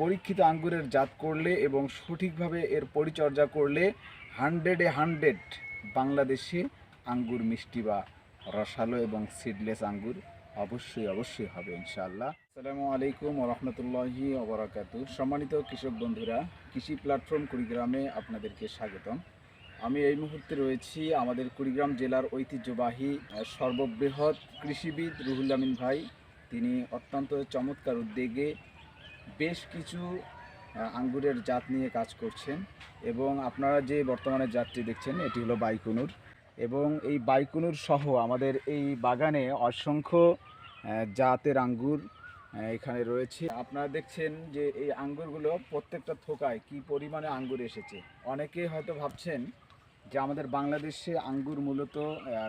পরীক্ষিত আঙ্গুরের জাত করলে এবং সঠিকভাবে এর পরিচর্যা করলে হান্ড্রেডে হান্ড্রেড বাংলাদেশে আঙ্গুর মিষ্টি বা রসালো এবং সিডলেস আঙ্গুর অবশ্যই অবশ্যই হবে, ইনশাআল্লাহ। আসসালামু আলাইকুম রহমতুল্লাহি ওবরাকাতু। সম্মানিত কৃষক বন্ধুরা, কৃষি প্ল্যাটফর্ম কুড়িগ্রামে আপনাদেরকে স্বাগতম। আমি এই মুহূর্তে রয়েছি আমাদের কুড়িগ্রাম জেলার ঐতিহ্যবাহী সর্ববৃহৎ কৃষিবিদ রুহুল আমিন ভাই। তিনি অত্যন্ত চমৎকার উদ্যোগে বেশ কিছু আঙ্গুরের জাত নিয়ে কাজ করছেন এবং আপনারা যে বর্তমানে জাতটি দেখছেন, এটি হলো বাইকুনুর এবং এই বাইকুনুর সহ আমাদের এই বাগানে অসংখ্য জাতের আঙ্গুর এখানে রয়েছে। আপনারা দেখছেন যে এই আঙ্গুরগুলো প্রত্যেকটা থোকায় কি পরিমাণে আঙ্গুর এসেছে। অনেকে হয়তো ভাবছেন যে আমাদের বাংলাদেশে আঙ্গুর মূলত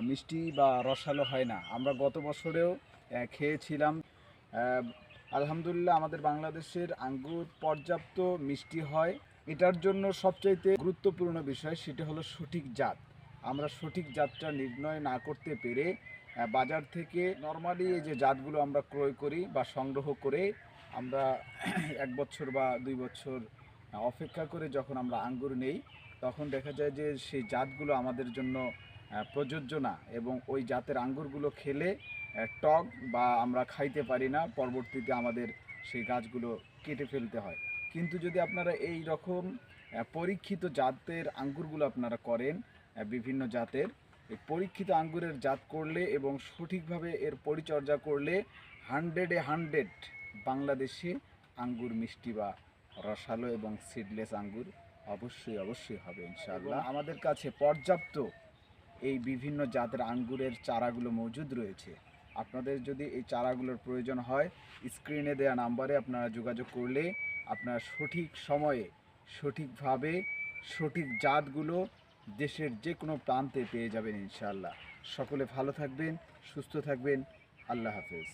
মিষ্টি বা রসালো হয় না। আমরা গত বছরেও খেয়েছিলাম আলহামদুলিল্লাহ, আমাদের বাংলাদেশের আঙ্গুর পর্যাপ্ত মিষ্টি হয়। এটার জন্য সবচাইতে গুরুত্বপূর্ণ বিষয় সেটা হলো সঠিক জাত। আমরা সঠিক জাতটা নির্ণয় না করতে পেরে বাজার থেকে নর্মালি এই যে জাতগুলো আমরা ক্রয় করি বা সংগ্রহ করে আমরা এক বছর বা দুই বছর অপেক্ষা করে যখন আমরা আঙ্গুর নেই, তখন দেখা যায় যে সেই জাতগুলো আমাদের জন্য প্রযোজ্য না এবং ওই জাতের আঙ্গুরগুলো খেলে টক বা আমরা খাইতে পারি না পরবর্তীতে আমাদের সেই গাছগুলো কেটে ফেলতে হয়। কিন্তু যদি আপনারা এই রকম পরীক্ষিত জাতের আঙ্গুরগুলো আপনারা করেন বিভিন্ন জাতের এই পরীক্ষিত আঙ্গুরের জাত করলে এবং সঠিকভাবে এর পরিচর্যা করলে হান্ড্রেডে হান্ড্রেড বাংলাদেশে আঙ্গুর মিষ্টি বা রসালো এবং সিডলেস আঙ্গুর অবশ্যই অবশ্যই হবে ইনশাআল্লাহ। আমাদের কাছে পর্যাপ্ত এই বিভিন্ন জাতের আঙ্গুরের চারাগুলো মজুদ রয়েছে। আপনাদের যদি এই চারাগুলোর প্রয়োজন হয় স্ক্রিনে দেয়া নাম্বারে আপনারা যোগাযোগ করলে আপনারা সঠিক সময়ে, সঠিকভাবে, সঠিক জাতগুলো দেশের যে কোনো প্রান্তে পেয়ে যাবেন ইনশাআল্লাহ। সকলে ভালো থাকবেন, সুস্থ থাকবেন, আল্লাহ হাফেজ।